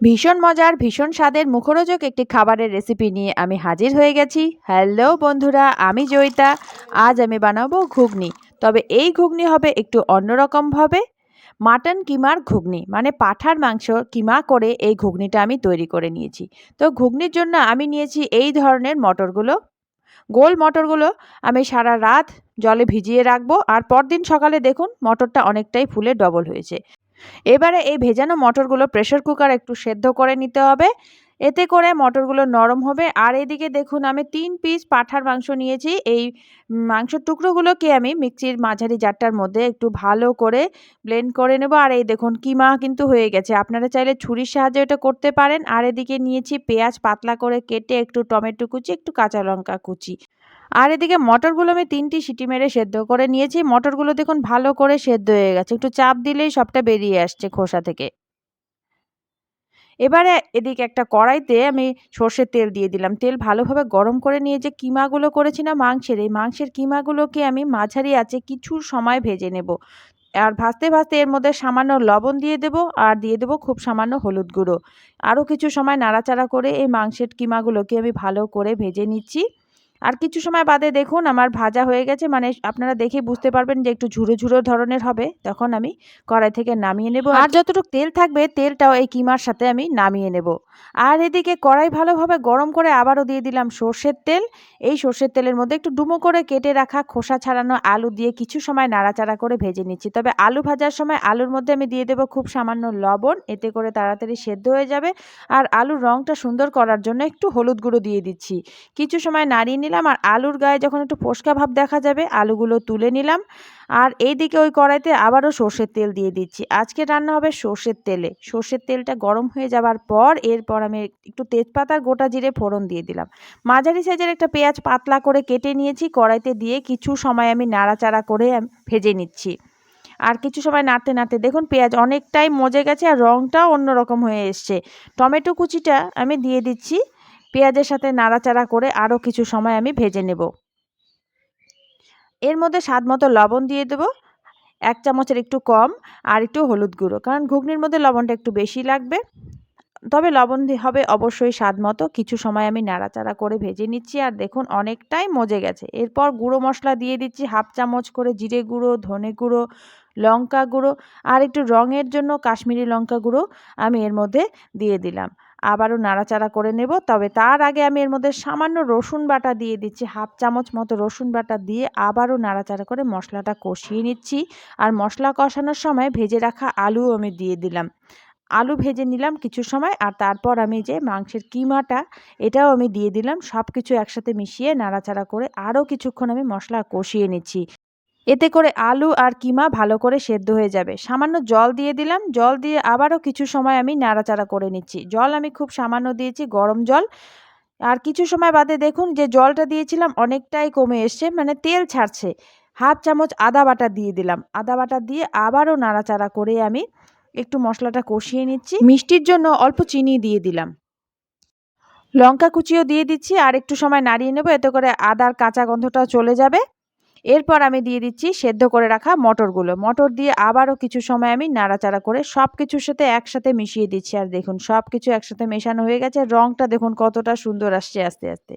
ভীষণ মজার, ভীষণ স্বাদের, মুখরোচক একটি খাবারের রেসিপি নিয়ে আমি হাজির হয়ে গেছি। হ্যালো বন্ধুরা, আমি জয়িতা। আজ আমি বানাবো ঘুগনি। তবে এই ঘুগনি হবে একটু অন্যরকমভাবে মাটন কিমার ঘুগনি মানে পাঠার মাংস কিমা করে এই ঘুগনিটা আমি তৈরি করে নিয়েছি। তো ঘুগনির জন্য আমি নিয়েছি এই ধরনের মটরগুলো। গোল মটরগুলো আমি সারা রাত জলে ভিজিয়ে রাখব। আর পরদিন সকালে দেখুন, মটরটা অনেকটাই ফুলে ডবল হয়েছে। এবারে এই ভেজানো মটরগুলো প্রেশার কুকার একটু সেদ্ধ করে নিতে হবে। এতে করে মটরগুলো নরম হবে। আর এদিকে দেখুন, আমি তিন পিস পাঠার মাংস নিয়েছি। এই মাংসর টুকরোগুলোকে আমি মিক্সির মাঝারি জারটার মধ্যে একটু ভালো করে ব্লেন্ড করে নেব। আর এই দেখুন, কিমা কিন্তু হয়ে গেছে। আপনারা চাইলে ছুরির সাহায্যে এটা করতে পারেন। আর এদিকে নিয়েছি পেঁয়াজ পাতলা করে কেটে একটু টমেটো কুচি, একটু কাঁচা লঙ্কা কুচি। আর এদিকে মটরগুলো আমি তিনটি সিটি মেরে সেদ্ধ করে নিয়েছি। মটরগুলো দেখুন ভালো করে সেদ্ধ হয়ে গেছে। একটু চাপ দিলেই সবটা বেরিয়ে আসছে খোসা থেকে। এবারে এদিকে একটা কড়াইতে আমি সর্ষের তেল দিয়ে দিলাম। তেল ভালোভাবে গরম করে নিয়ে যে কিমাগুলো করেছি না মাংসের, এই মাংসের কিমাগুলোকে আমি মাঝারি আছে কিছু সময় ভেজে নেব। আর ভাজতে ভাজতে এর মধ্যে সামান্য লবণ দিয়ে দেব আর দিয়ে দেবো খুব সামান্য হলুদ গুঁড়ো। আরও কিছু সময় নাড়াচাড়া করে এই মাংসের কিমাগুলোকে আমি ভালো করে ভেজে নিচ্ছি। আর কিছু সময় বাদে দেখুন আমার ভাজা হয়ে গেছে মানে আপনারা দেখে বুঝতে পারবেন যে একটু ঝুড়ো ঝুড়ো ধরনের হবে। তখন আমি কড়াই থেকে নামিয়ে নেব। আর যতটুকু তেল থাকবে, তেলটাও এই কিমার সাথে আমি নামিয়ে নেব। আর এদিকে কড়াই ভালোভাবে গরম করে আবারও দিয়ে দিলাম সর্ষের তেল। এই সর্ষের তেলের মধ্যে একটু ডুমো করে কেটে রাখা খোসা ছাড়ানো আলু দিয়ে কিছু সময় নাড়াচাড়া করে ভেজে নিচ্ছি। তবে আলু ভাজার সময় আলুর মধ্যে আমি দিয়ে দেবো খুব সামান্য লবণ, এতে করে তাড়াতাড়ি সেদ্ধ হয়ে যাবে। আর আলুর রঙটা সুন্দর করার জন্য একটু হলুদ গুঁড়ো দিয়ে দিচ্ছি। কিছু সময় নাড়িয়ে নিলাম আর আলুর গায়ে যখন একটু ফোসকা ভাব দেখা যাবে, আলুগুলো তুলে নিলাম। আর এই দিকে ওই কড়াইতে আবারও সর্ষের তেল দিয়ে দিচ্ছি। আজকে রান্না হবে সর্ষের তেলে। সর্ষের তেলটা গরম হয়ে যাবার পর এরপর আমি একটু তেজপাতার গোটা জিরে ফোড়ন দিয়ে দিলাম। মাঝারি সাইজের একটা পেঁয়াজ পাতলা করে কেটে নিয়েছি। কড়াইতে দিয়ে কিছু সময় আমি নাড়াচাড়া করে ভেজে নিচ্ছি। আর কিছু সময় নাড়তে নাড়তে দেখুন পেঁয়াজ অনেকটাই মজে গেছে আর রঙটাও অন্যরকম হয়ে এসছে। টমেটো কুচিটা আমি দিয়ে দিচ্ছি। পেঁয়াজের সাথে নাড়াচাড়া করে আরও কিছু সময় আমি ভেজে নেব। এর মধ্যে স্বাদ মতো লবণ দিয়ে দেবো, এক চামচের একটু কম আর একটু হলুদ গুঁড়ো, কারণ ঘুগনির মধ্যে লবণটা একটু বেশি লাগবে। তবে লবণ দিয়ে হবে অবশ্যই স্বাদ মতো, কিছু সময় আমি নাড়াচাড়া করে ভেজে নিচ্ছি আর দেখুন অনেকটাই মজে গেছে। এরপর গুঁড়ো মশলা দিয়ে দিচ্ছি, হাফ চামচ করে জিরে গুঁড়ো, ধনে গুঁড়ো লঙ্কা গুঁড়ো আর একটু রঙের জন্য কাশ্মীরি লঙ্কা গুঁড়ো আমি এর মধ্যে দিয়ে দিলাম। আবারও নাড়াচাড়া করে নেব, তবে তার আগে আমি এর মধ্যে সামান্য রসুন বাটা দিয়ে দিচ্ছি। হাফ চামচ মতো রসুন বাটা দিয়ে আবারও নাড়াচাড়া করে মশলাটা কষিয়ে নিচ্ছি। আর মশলা কষানোর সময় ভেজে রাখা আলু আমি দিয়ে দিলাম। আলু ভেজে নিলাম কিছু সময় আর তারপর আমি যে মাংসের কিমাটা, এটাও আমি দিয়ে দিলাম। সব কিছু একসাথে মিশিয়ে নাড়াচাড়া করে আরও কিছুক্ষণ আমি মশলা কষিয়ে নিচ্ছি। এতে করে আলু আর কিমা ভালো করে সেদ্ধ হয়ে যাবে। সামান্য জল দিয়ে দিলাম। জল দিয়ে আবারও কিছু সময় আমি নাড়াচাড়া করে নিচ্ছি। জল আমি খুব সামান্য দিয়েছি, গরম জল। আর কিছু সময় বাদে দেখুন যে জলটা দিয়েছিলাম অনেকটাই কমে এসছে মানে তেল ছাড়ছে। হাফ চামচ আদা বাটা দিয়ে দিলাম। আদা বাটা দিয়ে আবারও নাড়াচাড়া করে আমি একটু মশলাটা কষিয়ে নিচ্ছি। মিষ্টির জন্য অল্প চিনি দিয়ে দিলাম। লঙ্কা কুচিও দিয়ে দিচ্ছি। আর একটু সময় নাড়িয়ে নেব। এতে করে আদার কাঁচা গন্ধটাও চলে যাবে। এরপর আমি দিয়ে দিচ্ছি সেদ্ধ করে রাখা মটরগুলো। মটর দিয়ে আবারও কিছু সময় আমি নাড়াচাড়া করে সব কিছুর সাথে একসাথে মিশিয়ে দিচ্ছি। আর দেখুন সব কিছু একসাথে মেশানো হয়ে গেছে। রঙটা দেখুন কতটা সুন্দর আসছে আস্তে আস্তে।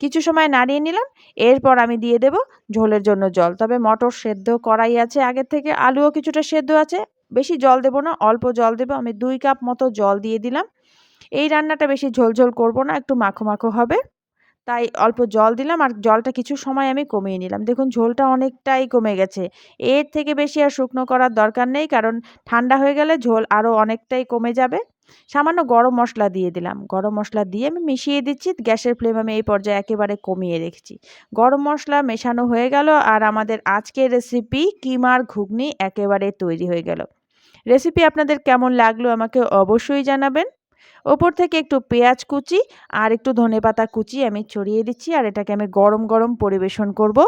কিছু সময় নাড়িয়ে নিলাম। এরপর আমি দিয়ে দেব ঝোলের জন্য জল। তবে মটর সেদ্ধ করাই আছে আগের থেকে। আলুও কিছুটা সেদ্ধ আছে। বেশি জল দেব না, অল্প জল দেবো। আমি দুই কাপ মতো জল দিয়ে দিলাম। এই রান্নাটা বেশি ঝোল ঝোল করব না, একটু মাখো মাখো হবে। তাই অল্প জল দিলাম আর জলটা কিছু সময় আমি কমিয়ে নিলাম। দেখুন, ঝোলটা অনেকটাই কমে গেছে। এর থেকে বেশি আর শুকনো করার দরকার নেই কারণ ঠান্ডা হয়ে গেলে ঝোল আরও অনেকটাই কমে যাবে। সামান্য গরম মশলা দিয়ে দিলাম। গরম মশলা দিয়ে আমি মিশিয়ে দিচ্ছি। গ্যাসের ফ্লেম আমি এই পর্যায়ে একেবারে কমিয়ে রেখেছি। গরম মশলা মেশানো হয়ে গেল আর আমাদের আজকের রেসিপি কিমার ঘুগনি একেবারে তৈরি হয়ে গেল। রেসিপি আপনাদের কেমন লাগল আমাকে অবশ্যই জানাবেন। ওপর থেকে একটু পেঁয়াজ কুচি আর একটু ধনে পাতা কুচি আমি ছড়িয়ে দিচ্ছি আর এটাকে আমি গরম গরম পরিবেশন করব।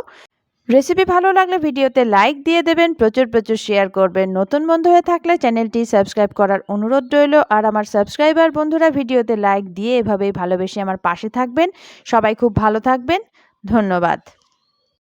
রেসিপি ভালো লাগলে ভিডিওতে লাইক দিয়ে দেবেন, প্রচুর প্রচুর শেয়ার করবেন। নতুন বন্ধু হয়ে থাকলে চ্যানেলটি সাবস্ক্রাইব করার অনুরোধ রইল। আর আমার সাবস্ক্রাইবার বন্ধুরা ভিডিওতে লাইক দিয়ে এভাবেই ভালোবেসে আমার পাশে থাকবেন। সবাই খুব ভালো থাকবেন। ধন্যবাদ।